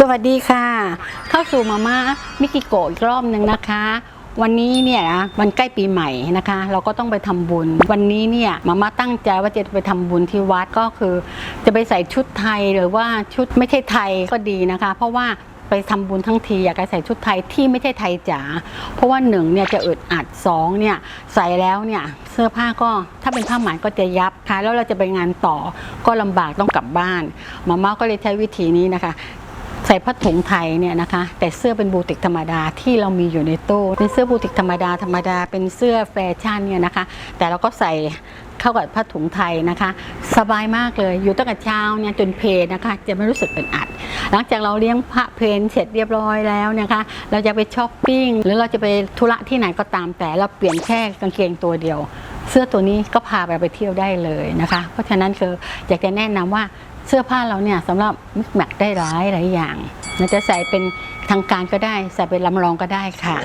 สวัสดีค่ะ เข้าสู่มาม่ามิกิโกะอีกรอบหนึ่งนะคะ วันนี้เนี่ยนะมันใกล้ปีใหม่นะคะ เราก็ต้องไปทำบุญ วันนี้เนี่ยมาม่าตั้งใจว่าจะไปทำบุญที่วัดก็คือ จะไปใส่ชุดไทยหรือว่าชุดไม่ใช่ไทยก็ดีนะคะ เพราะว่าไปทำบุญทั้งทีอยากใส่ชุดไทยที่ไม่ใช่ไทยจ๋าเพราะว่าหนึ่งเนี่ยจะอึดอัดสองเนี่ยใส่แล้วเนี่ยเสื้อผ้าก็ถ้าเป็นผ้าไหมก็จะยับค่ะแล้วเราจะไปงานต่อก็ลำบากต้องกลับบ้านมาม่าก็เลยใช้วิธีนี้นะคะ ใส่ผ้าถุงไทยเนี่ยนะคะ แต่เสื้อเป็นบูติกธรรมดาที่เรามีอยู่ในตู้เป็นเสื้อบูติกธรรมดาธรรมดาเป็นเสื้อแฟชั่นเนี่ยนะคะ แต่เราก็ใส่เข้ากับผ้าถุงไทยนะคะ สบายมากเลยอยู่ตั้งแต่เช้าเนี่ยจนเพลนะคะ จะไม่รู้สึกเป็นอัด หลังจากเราเลี้ยงพระเพลนเสร็จเรียบร้อยแล้วนะคะ เราจะไปช้อปปิ้งหรือเราจะไปธุระที่ไหนก็ตามแต่เราเปลี่ยนแค่กางเกงตัวเดียว สื้อตัวนี้ก็พาไปไปเที่ยวได้เลยนะคะ เพราะฉะนั้นคืออยากจะแนะนำว่าเสื้อผ้าเราเนี่ยสำหรับมิกแมกได้หลายหลายอย่างเราจะใส่เป็นทางการก็ได้ใส่เป็นลำลองก็ได้ค่ะ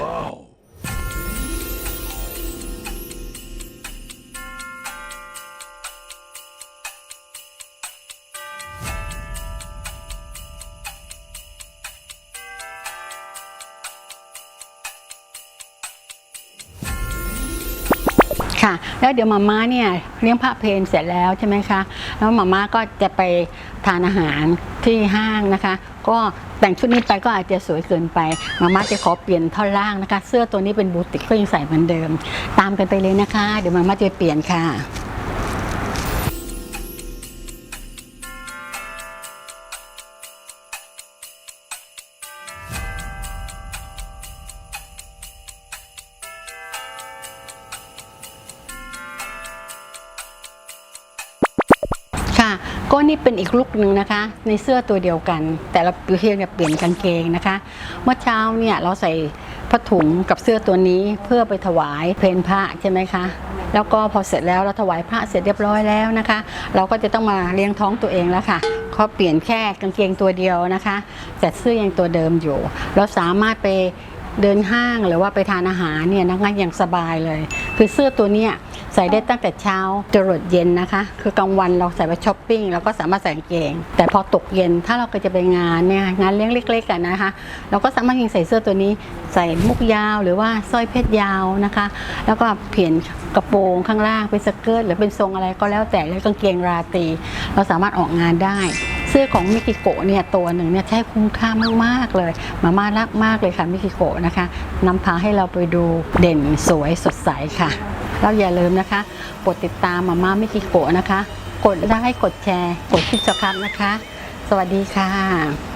ค่ะ แล้วเดี๋ยวมาม่าเนี่ยเลี้ยงพระเพลเสร็จแล้วใช่ไหมคะ แล้วมาม่าก็จะไปทานอาหารที่ห้างนะคะ ก็แต่งชุดนี้ไปก็อาจจะสวยเกินไป มาม่าจะขอเปลี่ยนท่อนล่างนะคะ เสื้อตัวนี้เป็นบูติกก็ยังใส่เหมือนเดิม ตามกันไปเลยนะคะ เดี๋ยวมาม่าจะเปลี่ยนค่ะ ก็นี่เป็นอีกลุกหนึ่งนะคะ ในเสื้อตัวเดียวกัน แต่เราเพียงแต่เปลี่ยนกางเกงนะคะ เมื่อเช้าเนี่ยเราใส่ผ้าถุงกับเสื้อตัวนี้เพื่อไปถวายเพลนพระใช่ไหมคะแล้วก็พอเสร็จแล้วเราถวายพระเสร็จเรียบร้อยแล้วนะคะ เราก็จะต้องมาเลี้ยงท้องตัวเองแล้วค่ะเขาเปลี่ยนแค่กางเกงตัวเดียวนะคะ แต่เสื้อยังตัวเดิมอยู่ เราสามารถไปเดินห้างหรือว่าไปทานอาหารเนี่ยนะคะอย่างสบายเลย คือเสื้อตัวเนี้ย ใส่ได้ตั้งแต่เช้าจรดเย็นนะคะ คือกลางวันเราใส่ไปช้อปปิ้งเราก็สามารถใส่กางเกง แต่พอตกเย็นถ้าเราก็จะไปงานเนี่ยงานเลี้ยงเล็กๆกันนะคะ เราก็สามารถยิงใส่เสื้อตัวนี้ ใส่มุกยาวหรือว่าสร้อยเพชรยาวนะคะ แล้วก็เปลี่ยนกระโปรงข้างล่างเป็นสเกิร์ตหรือเป็นทรงอะไรก็แล้วแต่แล้วกางเกงราตรีเราสามารถออกงานได้เสื้อของมิกิโกะเนี่ยตัวหนึ่งเนี่ยใช้คุ้มค่ามากๆเลย มาม่ารักมากเลยค่ะมิกิโกะนะคะนำพาให้เราไปดูเด่นสวยสดใสค่ะ แล้วอย่าลืมนะคะกดติดตามมาม่าไม่กิโกะนะคะ กดไลค์กดแชร์ กดคิดสครับนะคะ สวัสดีค่ะ